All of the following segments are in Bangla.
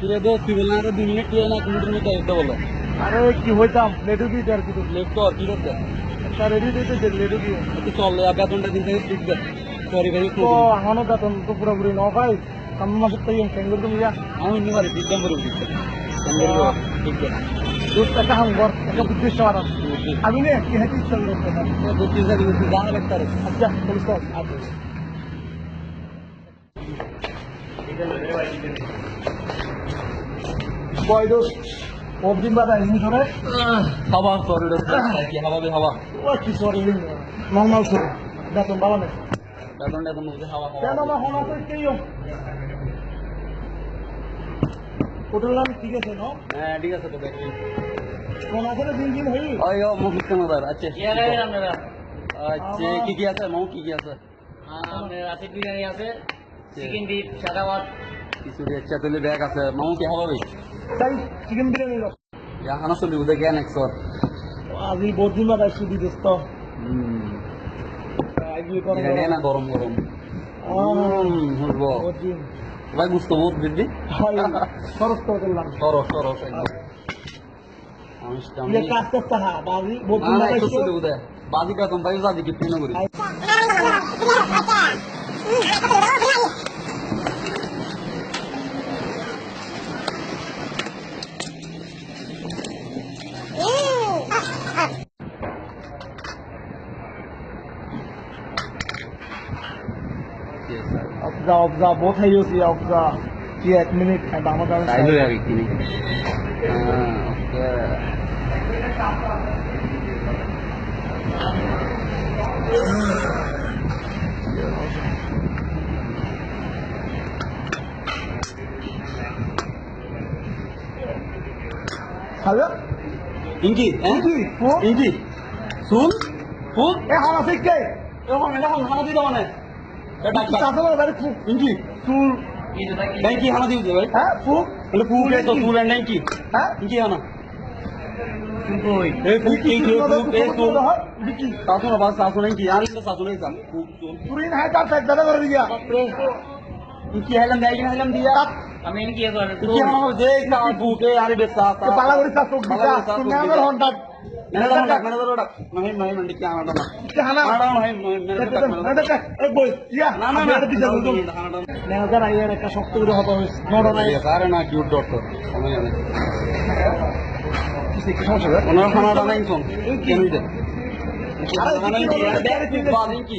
তুই দে তুই বলনা রে দুই মিনিট তুই না মিনিটের মধ্যে আইতে বলো। আরে কি হইতাম লেটু দিতে আর কি তো। লেট কর কি করতে একটা রেডি দিতে যে লেটু দিয়ে। তুই চল আর বেতনটা দিন থেকে ঠিক দে। সরি ভাই তো এখনও বেতন তো পুরোপুরি ন পাই সামনে মাসের তো ইয়ে কেঙ্গুর তুমি যা। আমি নিতে পারি ঠিক দাম করে ঠিক ঠিক দে। দুধ টাকা হাম ঘর একটা বুদ্ধিষ্ট মারা আমি নে কি হাতি চল করতে বুঝছিস না তুই জানা লাগতে আচ্ছা পুলিশ আচ্ছা। বয় দোষ অবদিন বাদা এমনি ধরে? হাওয়া সরি রে কি হাওয়া হাওয়া? ও কি সরি নর্মাল সরি বেতন বাবা নেই। বেতনটা তো মুখে হাওয়া কেন হাওয়া আমার হনা তো কেউ হোটেল ঠিক আছে ন হ্যাঁ ঠিক আছে তো ভাই কোন আছে না দিন দিন হই? ওই ও মুখ কেন দার আচ্ছা কি আছে। আপনারা আচ্ছা কি কি আছে? মাও কি কি আছে? আপনার রাশিদ বিরিয়ানি আছে চিকেন বিফ সাদা ভাত। খিচুড়ি আচ্ছা তাহলে ব্যাগ আছে মাও কি ভাই তাই চিকেন বিরিয়ানি ইয়া খানা চলি উদে একশোর আজি বহুত দিন বাদ আইছি তো। না। গরম গরম। বহুত ভাই করে সরস সরস করতে হা বাজি বহুত দিন না বাদ একটু আইছি চলি উদে বাজি কা কম ভাই বাজি কি পিনো করি অফজা অফজা বহুত হাই হইছি অফজা কি এক মিনিট দাম দাম তাইলো আর কি নি হ্যাঁ ওকে হ্যালো ইনকি হ্যাঁ কি ও ইনকি শুন শুন এ হনা কে এখন এখন খানা দিতে মানে এটা চাচা বাড়ি ফুক ইনকি চুল নাই কি খানা দিতে ভাই হ্যাঁ ফুক বলে ফুকে তো ফুল নাই কি হ্যাঁ ইনকি খানা এই ফুক কি কি ফুক এই ফুক বিকি সাসু না বাস সাসু নাই কি আর ইনকা সাসু নাই সাম ফুক চুল তুরিন হাই তার সাইড দাদা করে দিয়া ইনকি ম্যানেজার মানে ইয়া আইয়ার একটা শক্ত করে হতো নড়ো নাই আরে না কিউট ডক্টর কি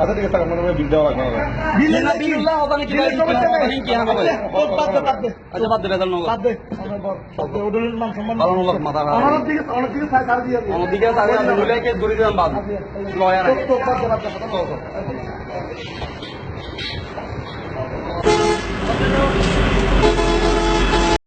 আচ্ছা ঠিক আছে আপনার বিল দেওয়া লাগবে না। বিলে না বিল্লাহ কথা কি ভাই কি আনা ভাই বাদ দে বাদ দে আচ্ছা বাদ দে বেদাল নগর বাদ দে অনেক দে ওডলের সম্মান ভালো নগর মাথা খারাপ। আমার দিকে অনেক দিকে খাই দিয়ে আমার দিকে আমি লইলে কেস করে দিলাম বাদ লয়ার তো বাদ দে বাদ দে